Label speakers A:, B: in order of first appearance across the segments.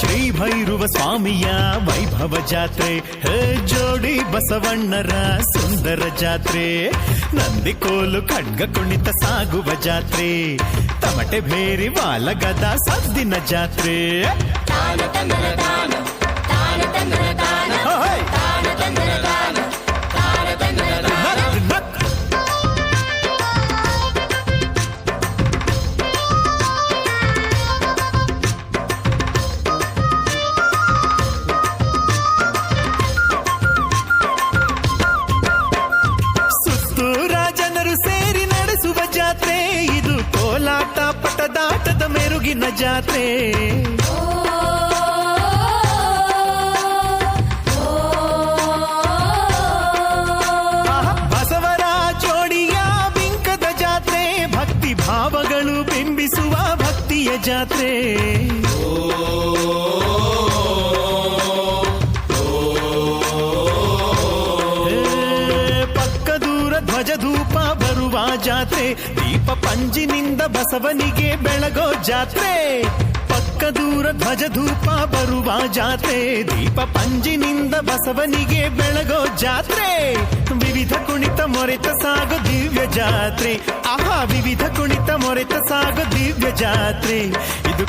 A: ಶ್ರೀ ಭೈರವ ಸ್ವಾಮಿಯ ವೈಭವ ಜಾತ್ರೆ ಜೋಡಿ ಬಸವಣ್ಣರ ಸುಂದರ ಜಾತ್ರೆ ನಂದಿಕೋಲು ಖಡ್ಗ ಕುಣಿತ ಸಾಗುವ ಜಾತ್ರೆ, ತಮಟೆ ಭೇರಿ ವಾಲಗದ ಸದ್ದಿನ ಜಾತ್ರೆ. ಕೋಲಾಟ ಪಟದಾಟದ ಮೆರುಗಿನ ಜಾತ್ರೆ. ಆಹಾ, ಬಸವರ ಜೋಡಿಯ ಬಿಂಕದ ಜಾತ್ರೆ. ಭಕ್ತಿ ಭಾವಗಳು ಬಿಂಬಿಸುವ ಭಕ್ತಿಯ ಜಾತ್ರೆ. ಏ, ಪಕ್ಕ ದೂರ ಧ್ವಜ ಧೂಪ ಬರುವ ಜಾತ್ರೆ. ದೀಪ ಪಂಜಿನಿಂದ ಬಸವನಿಗೆ ಬೆಳಗೋ ಜಾತ್ರೆ. ಪಕ್ಕ ದೂರ ಧ್ವಜ ಧೂಪ ಬರುವ ಜಾತ್ರೆ. ದೀಪ ಪಂಜಿನಿಂದ ಬಸವನಿಗೆ ಬೆಳಗೋ ಜಾತ್ರೆ. ವಿವಿಧ ಕುಣಿತ ಮೊರೆತ ಸಾಗು ದಿವ್ಯ ಜಾತ್ರೆ. ಆಹಾ, ವಿವಿಧ ಕುಣಿತ ಮೊರೆತ ಸಾಗು ದಿವ್ಯ ಜಾತ್ರೆ.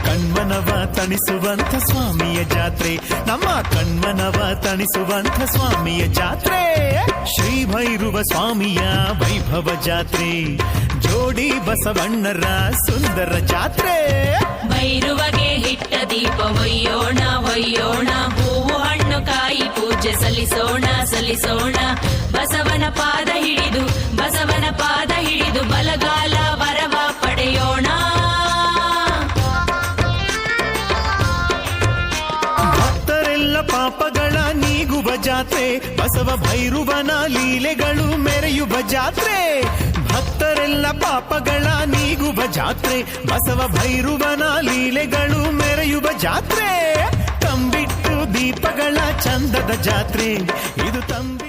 A: ಕಣ್ಮನವ ತಣಿಸುವಂತ ಸ್ವಾಮಿಯ ಜಾತ್ರೆ. ನಮ್ಮ ಕಣ್ಮನವ ತಣಿಸುವಂತ ಸ್ವಾಮಿಯ ಜಾತ್ರೆ. ಶ್ರೀ ಭೈರುವ ಸ್ವಾಮಿಯ ವೈಭವ ಜಾತ್ರೆ. ಜೋಡಿ ಬಸವಣ್ಣರ ಸುಂದರ ಜಾತ್ರೆ.
B: ಭೈರುವಗೆ ಹಿಟ್ಟ ದೀಪ ಒಯ್ಯೋಣ ಒಯ್ಯೋಣ. ಹೂವು, ಹಣ್ಣು, ಕಾಯಿ ಪೂಜೆ ಸಲ್ಲಿಸೋಣ ಸಲ್ಲಿಸೋಣ. ಬಸವನ ಪಾದ ಹಿಡಿದು, ಬಸವನ ಪಾದ ಹಿಡಿದು ಬಲಗಾಲ
A: ಪಾಪಗಳ ನೀಗುವ ಜಾತ್ರೆ, ಬಸವ ಭೈರುವನ ಲೀಲೆಗಳು ಮೆರೆಯುವ ಜಾತ್ರೆ. ಭಕ್ತರೆಲ್ಲ ಪಾಪಗಳ ನೀಗುವ ಜಾತ್ರೆ, ಬಸವ ಭೈರುವನ ಲೀಲೆಗಳು ಮೆರೆಯುವ ಜಾತ್ರೆ. ತಂಬಿಟ್ಟು ದೀಪಗಳ ಚಂದದ ಜಾತ್ರೆ, ಇದು ತಂಬಿ